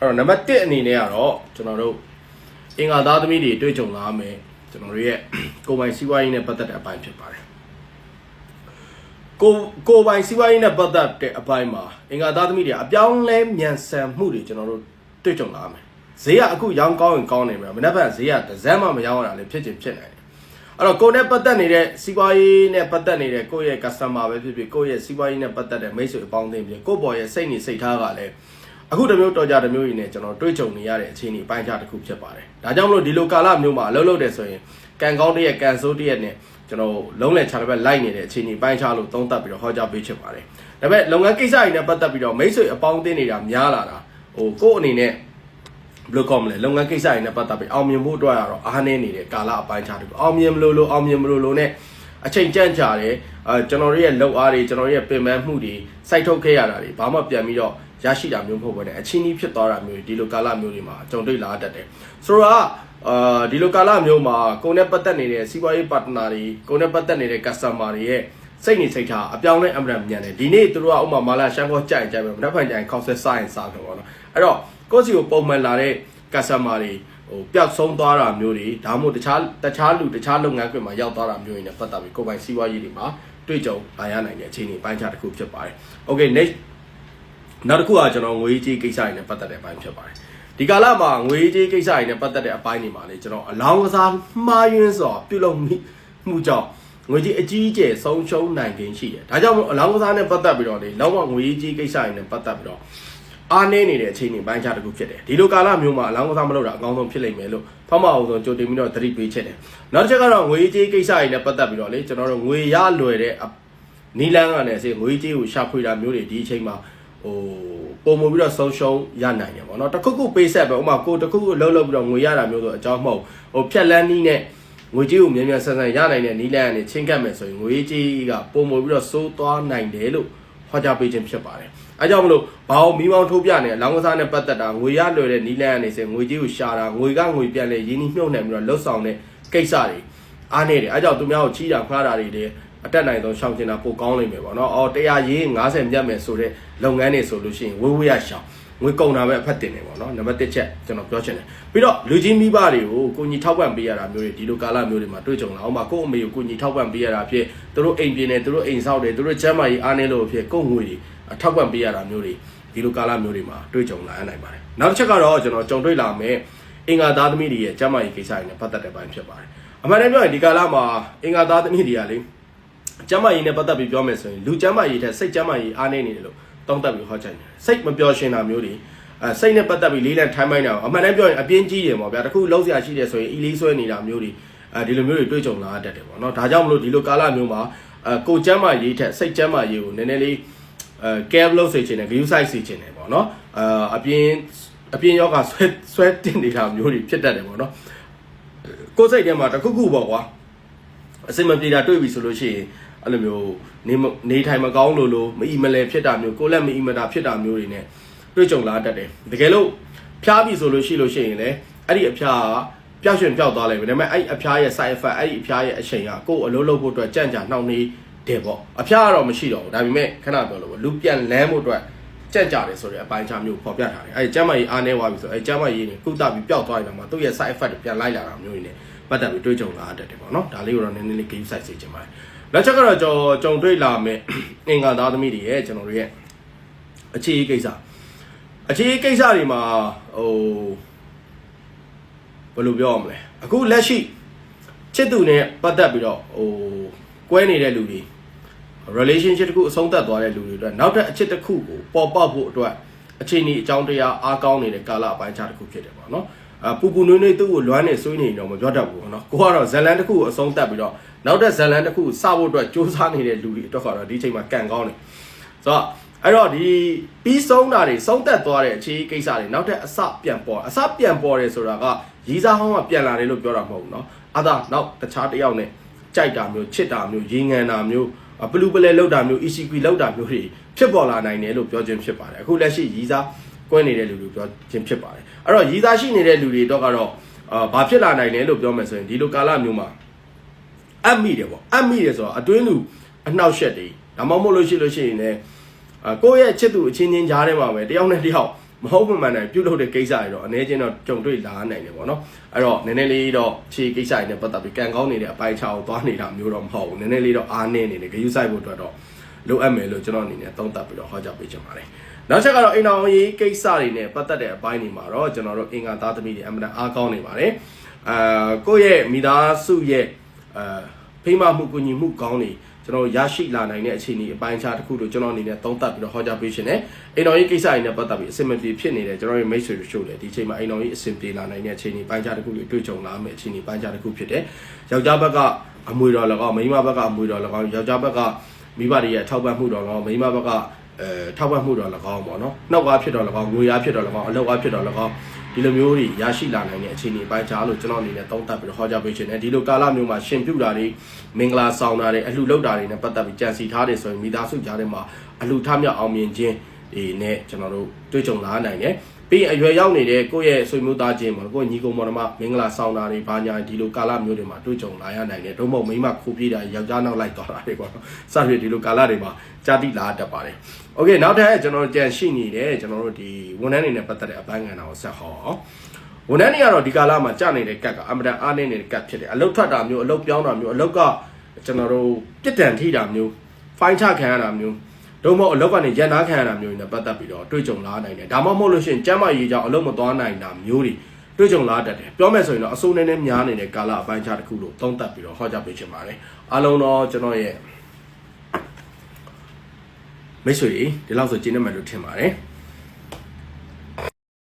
အဲ့တော့နံပါတ်1အနေနဲ့ကတော့ကျွန်တော်တို့အင်္ဂါသားသမီးတွေတွေ့ကြုံလာမယ်ကျွန်တော်တို့ရဲ့ကိုယ်ပိုင်စီးပွားရေးနဲ့ပတ်သက်တဲ့အပိုင်းဖြစ်ပါတယ်ကိုကိုယ်ပိုင်စီးပွားရေးနဲ့ပတ်သက်တဲ့အပိုင်းမှာအင်္ဂါသားသမီးတွေအပြောင်းလဲမြန်ဆန်မှုတွေကျွန်တော်တို့တွေ့ကြုံလာမယ်ဈေးကအခုရောင်းကောင်းရင်ကောင်းနေမှာမနေ့ကဈေးကတစ်စက်မှမရောင်းရတာလည်းဖြစ်ချင်ဖြစ်နိုင်တယ်အဲ့တော့ကိုယ်နဲ့ပတ်သက်နေတဲ့စီးပွားရေးနဲ့ပတ်သက်နေတဲ့ကိုယ့်ရဲ့ customer ပဲဖြစ်ဖြစ်ကိုယ့်ရဲ့စီးပွားရေးနဲ့ပတ်သက်တဲ့မိတ်ဆွေအပေါင်းအသင်းဖြစ်ကိုယ့်ဘော်ရဲ့စိတ်နေစိတ်ထားကလည်း အခုတစ်မျိုးတော်ကြတစ်မျိုးကြီးနဲ့ကျွန်တော်တွေ့ကြုံနေရတဲ့အခြေအနေပိုင်းခြားတစ်ခုဖြစ်ပါတယ်ဒါကြောင့်မလို့ဒီလိုကာလမျိုးမှာအလုပ်လုပ်တယ်ဆိုရင်ကံကောင်းတစ်ရက်ကံဆိုးတစ်ရက်နဲ့ကျွန်တော်လုံးလဲခြားတစ်ပတ်လိုက်နေတဲ့အခြေအနေပိုင်းခြားလို့သုံးသပ်ပြီးတော့ဟောကြားပေးချင်ပါတယ်ဒါပေမဲ့လုပ်ငန်းကိစ္စတွေနဲ့ပတ်သက်ပြီးတော့မိတ်ဆွေအပေါင်းအသင်းနေတာများလာတာဟိုကိုယ့်အနေနဲ့ဘယ်လိုကောမလဲလုပ်ငန်းကိစ္စတွေနဲ့ပတ်သက်ပြီးအောင်မြင်ဖို့အတွက်ကတော့အားနည်းနေတဲ့ကာလအပိုင်းခြားတွေအောင်မြင်မလို့လို့အောင်မြင်မလို့လို့ ਨੇ အချိန်ကြန့်ကြာတယ်အဲကျွန်တော်တို့ရဲ့လုပ်အားတွေကျွန်တော်တို့ရဲ့ပင်ပန်းမှုတွေစိုက်ထုတ်ခဲ့ရတာတွေဘာမှပြန်ပြီးတော့ ရရှိတာမျိုးမဟုတ်ဘဲနဲ့အချင်းကြီးဖြစ်သွားတာမျိုးတွေဒီလိုကာလမျိုးတွေမှာကြုံတွေ့လာတတ်တယ်ဆိုတော့အာဒီလိုကာလမျိုးမှာကိုယ်နဲ့ပတ်သက်နေတဲ့စီးပွားရေးပါတနာတွေကိုယ်နဲ့ပတ်သက်နေတဲ့ customer တွေရဲ့စိတ်နေစိတ်ထားအပြောင်းလဲအမှန်မြန်တယ်ဒီနေ့သူတို့ကဥမာမာလာရှမ်းကောကြိုက်ကြိုက်ပဲမနှက်ဖန်ကြိုင် concept science စားတယ်ပေါ့နော်အဲ့တော့ကိုယ့်စီကိုပုံမှန်လာတဲ့ customer တွေဟိုပျောက်ဆုံးသွားတာမျိုးတွေဒါမှမဟုတ်တခြားတခြားလူတခြားလုပ်ငန်းခွင်မှာရောက်သွားတာမျိုးတွေနဲ့ပတ်သက်ပြီးကိုယ်ပိုင်စီးပွားရေးတွေမှာတွေ့ကြုံလာရနိုင်တဲ့အခြေအနေပိုင်းခြားတစ်ခုဖြစ်ပါတယ်။ Okay next နောက်တစ်ခုကကျွန်တော်ငွေကြေးကိစ္စတွေနဲ့ပတ်သက်တဲ့အပိုင်းဖြစ်ပါတယ်။ဒီကာလမှာငွေကြေးကိစ္စတွေနဲ့ပတ်သက်တဲ့အပိုင်းတွေမှာလေကျွန်တော်အလောင်းကစားမှားယွင်းစွာပြုလုပ်မိမှုကြောင့်ငွေကြေးအကြီးအကျယ်ဆုံးရှုံးနိုင်ခြင်းရှိတယ်။ဒါကြောင့်မို့အလောင်းကစားနဲ့ပတ်သက်ပြီးတော့လေလောက်မငွေကြေးကိစ္စတွေနဲ့ပတ်သက်ပြီးတော့အားနည်းနေတဲ့အခြေအနေပိုင်းခြားတစ်ခုဖြစ်တယ်ဒီလိုကာလမျိုးမှာအလောင်းကစားမလုပ်တာအကောင်းဆုံးဖြစ်လိမ့်မယ်လို့ဖောက်မအောင်ဆုံးကြိုတင်ပြီးတော့သတိပေးချက်တယ်နောက်တစ်ချက်ကတော့ငွေကြေးကိစ္စတွေနဲ့ပတ်သက်ပြီးတော့လေကျွန်တော်တို့ငွေရလွယ်တဲ့နီလန်းကနေစေငွေကြေးကိုရှာဖွေတာမျိုးတွေဒီအချိန်မှာ ဟိုပုံမပြီးတော့ဆုံးရှုံးရနိုင်တယ်ပေါ့နော်တခုခုပေးဆက်ပဲဥမာကိုတခုခုလှုပ်လှုပ်ပြီးတော့ငွေရတာမျိုးဆိုအကြောင်းမဟုတ်ဟိုဖြက်လန်းနီးနဲ့ငွေကြေးကိုမြန်မြန်ဆန်ဆန်ရနိုင်တဲ့နီလန်းကနေချင်းကပ်မယ်ဆိုရင်ငွေကြေးကပုံမပြီးတော့စိုးသွားနိုင်တယ်လို့ဟောကြားပေးခြင်းဖြစ်ပါတယ်အဲကြောင့်မလို့ဘာအောင်မီးမောင်းထိုးပြနေလောင်းကစားနဲ့ပတ်သက်တာငွေရလွယ်တဲ့နီလန်းကနေစေငွေကြေးကိုရှာတာငွေကငွေပြန်လဲရင်းနှီးမြှုပ်နှံပြီးတော့လှုပ်ဆောင်တဲ့ကိစ္စတွေအားနေတယ်အဲကြောင့်သူများကိုချီးတာဖားတာတွေလည်း အတက်နိုင်ဆုံးရှောင်ကျင်တာပိုကောင်းလိမ့်မယ်ပေါ့နော်အော်100ရေး90မြတ်မယ်ဆိုတဲ့လုပ်ငန်းတွေဆိုလို့ရှိရင်ဝေးဝေးရရှောင်ငွေကုန်တာပဲအဖက်တင်တယ်ပေါ့နော်နံပါတ်1ချက်ကျွန်တော်ပြောချင်တယ်ပြီးတော့လူကြီးမိဘတွေကိုကိုညီထောက်ပံ့ပေးရတာမျိုးတွေဒီလိုကာလမျိုးတွေမှာတွေ့ကြုံလာအောင်ပါကို့အမေကိုကိုညီထောက်ပံ့ပေးရတာဖြစ်သူတို့အိမ်ပြင်းနေသူတို့အိမ်ဆောက်တယ်သူတို့ကျမ်းမာရေးအားနေလို့ဖြစ်ကို့ငွေတွေအထောက်ပံ့ပေးရတာမျိုးတွေဒီလိုကာလမျိုးတွေမှာတွေ့ကြုံလာနိုင်ပါတယ်နောက်တစ်ချက်ကတော့ကျွန်တော်ကြုံတွေ့လာမယ်အင်္ဂါသားသမီးတွေရဲ့ကျမ်းမာရေးကိစ္စတွေနဲ့ပတ်သက်တဲ့ပိုင်းဖြစ်ပါတယ်အမှန်တမ်းပြောရင်ဒီကာလမှာအင်္ဂါသားသမီးတွေကလေ ကျမ်းမာရေးနဲ့ပတ်သက်ပြီးပြောမယ်ဆိုရင်လူကျမ်းမာရေးထက်စိတ်ကျမ်းမာရေးအားနေနေတယ်လို့တောင်းတပြီးဟောချင်တယ်စိတ်မပျော်ရွှင်တာမျိုးတွေအဲစိတ်နဲ့ပတ်သက်ပြီးလေးလံထိုင်းမိုင်းတာအမှန်တမ်းပြောရင်အပြင်းကြီးတယ်ပေါ့ဗျာတခုလုံးစရာရှိတယ်ဆိုရင်အီလေးဆွဲနေတာမျိုးတွေအဲဒီလိုမျိုးတွေတွေ့ကြုံလာတတ်တယ်ပေါ့နော်ဒါကြောင့်မလို့ဒီလိုကာလမျိုးမှာအဲကိုကျမ်းမာရေးထက်စိတ်ကျမ်းမာရေးကိုနည်းနည်းလေးအဲ care လုပ်စေချင်တယ် view size စေချင်တယ်ပေါ့နော်အာအပြင်းအပြင်းယောဂဆွဲဆွဲတင်နေတာမျိုးတွေဖြစ်တတ်တယ်ပေါ့နော်ကိုယ်စိတ်ထဲမှာတခုခုပေါ့ကွာအစင်မပြေတာတွေ့ပြီဆိုလို့ရှိရင် အဲ့လိုမျိုးနေနေထိုင်မကောင်းလို့လို့မအီမလဲဖြစ်တာမျိုးကိုလက်မအီမတာဖြစ်တာမျိုးတွေ ਨੇ တွေ့ကြုံလာတတ်တယ်တကယ်လို့ဖျားပြီဆိုလို့ရှိလို့ရှိရင်လည်းအဲ့ဒီအဖျားကပျောက်ရွှင်ပျောက်သွားလိမ့်မယ်ဒါပေမဲ့အဲ့အဖျားရဲ့ side effect အဲ့ဒီအဖျားရဲ့အချိန်ကကိုယ်အလုပ်လုပ်ဖို့အတွက်ကြံ့ကြာနှောင့်နှေးတယ်ပေါ့အဖျားကတော့မရှိတော့ဘူးဒါပေမဲ့ခဏပြောလို့လူပြန်လန်းဖို့အတွက်ကြက်ကြတယ်ဆိုတဲ့အပိုင်းခြားမျိုးပေါ်ပြထားတယ်အဲဒီကျမ်းမာရေးအားနေသွားပြီဆိုအဲဒီကျမ်းမာရေးနေကုသပြီးပျောက်သွားရင်တော့မှသူ့ရဲ့ side effect တွေပြန်လိုက်လာတာမျိုးတွေနဲ့ပတ်သက်ပြီးတွေးကြုံလာတတ်တယ်ပေါ့နော်ဒါလေးကိုတော့နည်းနည်းလေး game site စေချင်ပါတယ် နောက်ချက်ကတော့ကျွန်တော်ကြုံတွေ့လာမယ်အင်္ဂါသားသမီးတွေရဲ့ကျွန်တော်တို့ရဲ့အခြေအကိစ္စအခြေအကိစ္စတွေမှာဟိုဘယ်လိုပြောရမလဲအခုလက်ရှိချစ်သူနဲ့ပတ်သက်ပြီးတော့ဟိုကွဲနေတဲ့လူတွေ relationship တစ်ခုအဆုံးသတ်သွားတဲ့လူတွေအတွက်နောက်ထပ်အချစ်တစ်ခုကိုပေါ်ပေါက်ဖို့အတွက်အချိန်ကြီးအကြောင်းတရားအားကောင်းနေတဲ့ကာလအပိုင်းခြားတစ်ခုဖြစ်တယ်ပေါ့နော် အပူပူနွေးနွေးသူ့ကိုလွမ်းနေဆွေးနေတော့မပြောတတ်ဘူးပေါ့နော်ကိုကတော့ဇလန်တစ်ခုကိုအဆုံးသတ်ပြီးတော့နောက်ထပ်ဇလန်တစ်ခုစဖို့အတွက်စူးစမ်းနေတဲ့လူတွေအတွက်ကတော့ဒီချိန်မှာကန်ကောင်းတယ်ဆိုတော့အဲ့တော့ဒီပြီးဆုံးတာတွေဆုံးသက်သွားတဲ့အခြေကိစ္စတွေနောက်ထပ်အစပြန်ပေါ်အစပြန်ပေါ်တယ်ဆိုတာကရီးစားဟောင်းကပြန်လာတယ်လို့ပြောတာမဟုတ်ဘူးเนาะအသာနောက်တခြားတစ်ယောက်နဲ့ကြိုက်တာမျိုးချစ်တာမျိုးရေငန်တာမျိုးပလူပလဲလောက်တာမျိုး ECQ လောက်တာမျိုးတွေဖြစ်ပေါ်လာနိုင်တယ်လို့ပြောခြင်းဖြစ်ပါတယ်အခုလက်ရှိရီးစားကွဲနေတဲ့လူတွေပြောခြင်းဖြစ်ပါတယ် အဲ့တော့ရီးစားရှိနေတဲ့လူတွေတော့ကတော့အာဘာဖြစ်လာနိုင်လဲလို့ပြောမယ်ဆိုရင်ဒီလိုကာလမျိုးမှာအပ်မိတယ်ပေါ့အပ်မိတယ်ဆိုတော့အတွင်းလူအနှောက်ယှက်တွေဒါမှမဟုတ်လို့ရှိလို့ရှိရင်လည်းအာကိုယ့်ရဲ့ချစ်သူအချင်းချင်းကြားထဲမှာပဲတယောက်နဲ့တယောက်မဟုတ်မှန်မှန်တယ်ပြုတ်လို့တဲ့ကိစ္စတွေတော့အနေချင်းတော့ကြုံတွေ့လာနိုင်တယ်ပေါ့နော်အဲ့တော့နည်းနည်းလေးတော့ခြေကိစ္စတွေနဲ့ပတ်သက်ပြီးကံကောင်းနေတဲ့အပိုင်းခြားကိုသွားနေတာမျိုးတော့မဟုတ်ဘူးနည်းနည်းလေးတော့အားနည်းနေတယ်ဂယုစိုက်ဖို့အတွက်တော့လိုအပ်မယ်လို့ကျွန်တော်အနေနဲ့သုံးသပ်ပြီးတော့ဟောကြားပေးချင်ပါတယ် နောက်ချက်ကတော့အိမ်တော်ရေးကိစ္စတွေနဲ့ပတ်သက်တဲ့အပိုင်းတွေမှာတော့ကျွန်တော်တို့အင်္ဂါသားသမီးတွေအမှန်တန်အားကောင်းနေပါတယ်အာကိုယ့်ရဲ့မိသားစုရဲ့အာဖိမမှုကူညီမှုကောင်းနေကျွန်တော်ရရှိလာနိုင်တဲ့အခြေအနေအပိုင်းခြားတစ်ခုလို့ကျွန်တော်အနေနဲ့သုံးသပ်ပြီးတော့ဟောကြားပေးရှင်တယ်အိမ်တော်ရေးကိစ္စတွေနဲ့ပတ်သက်ပြီးအဆင်မပြေဖြစ်နေတဲ့ကျွန်တော်ရဲ့မိတ်ဆွေတို့ရှို့လေဒီချိန်မှာအိမ်တော်ရေးအဆင်ပြေလာနိုင်တဲ့အခြေအနေပိုင်းခြားတစ်ခုလို့တွေ့ကြုံလာမယ့်အခြေအနေပိုင်းခြားတစ်ခုဖြစ်တယ်ယောက်ျားဘက်ကအမွေတော်၎င်းမိန်းမဘက်ကအမွေတော်၎င်းယောက်ျားဘက်ကမိဘတွေရဲ့ထောက်ပံ့မှုတော်၎င်းမိန်းမဘက်က အဲထောက်ပံ့မှုတော်၎င်းပေါ့နော်နှောက်ကားဖြစ်တော်၎င်းငွေအားဖြစ်တော်၎င်းအလောက်အားဖြစ်တော်၎င်းဒီလိုမျိုးတွေရရှိလာနိုင်တဲ့အခြေအနေပိုင်းခြားလို့ကျွန်တော်အနေနဲ့သုံးသပ်ပြီးတော့ဟောကြားပေးချင်တယ်ဒီလိုကာလမျိုးမှာရှင်ပြုတာတွေမင်္ဂလာဆောင်တာတွေအလှလုပ်တာတွေနဲ့ပတ်သက်ပြီးကြံစီထားတယ်ဆိုရင်မိသားစုကြားထဲမှာအလှထမြောက်အောင်မြင်ခြင်းဒီနဲ့ကျွန်တော်တို့တွေ့ကြုံလာနိုင်တယ် ပြီးရင်အရွယ်ရောက်နေတဲ့ကိုယ့်ရဲ့ဆွေမျိုးသားချင်းပေါ့ကိုယ့်ညီကောင်မောင်နှမမင်္ဂလာဆောင်တာတွေဘာညာဒီလိုကာလမျိုးတွေမှာတွေ့ကြုံလာရနိုင်တယ်ဒုမဟုတ်မိမခိုးပြေးတာယောက်ျားနောက်လိုက်သွားတာတွေပေါ့နော်စသဖြင့်ဒီလိုကာလတွေမှာကြာတိလာတတ်ပါတယ်โอเคနောက်ထပ်ကျွန်တော်တို့ကြံရှိနေတဲ့ကျွန်တော်တို့ဒီဝန်ထမ်းတွေနဲ့ပတ်သက်တဲ့အပိုင်းကဏ္ဍကိုဆက်ဟောအောင် ဝန်ထမ်းတွေကတော့ဒီကာလမှာကြာနေတဲ့ကတ်ကအမတန်အားနေနေတဲ့ကတ်ဖြစ်တယ်အလုတ်ထွက်တာမျိုးအလုတ်ပြောင်းတာမျိုးအလုတ်ကကျွန်တော်တို့ပြစ်ဒဏ်ထိတာမျိုးဖိုင်းချခံရတာမျိုး တို့မဟုတ်အလုတ်ကနေရန်နာခံရတာမျိုးတွေနဲ့ပတ်သက်ပြီးတော့တွေ့ကြုံလာနိုင်တယ်ဒါမှမဟုတ်လို့ရှိရင်ကျမ်းမာရေးကြောင့်အလုတ်မသွားနိုင်တာမျိုးတွေတွေ့ကြုံလာတတ်တယ်ပြောမယ်ဆိုရင်တော့အစိုးနေနဲ့များနေတဲ့ကာလအပိုင်းခြားတစ်ခုလို့သုံးသပ်ပြီးတော့ဟောကြားပေးချင်ပါတယ်အားလုံးတော့ကျွန်တော်ရဲ့မိတ်ဆွေတွေဒီလောက်ဆိုကျင်းနေမယ်လို့ထင်ပါတယ်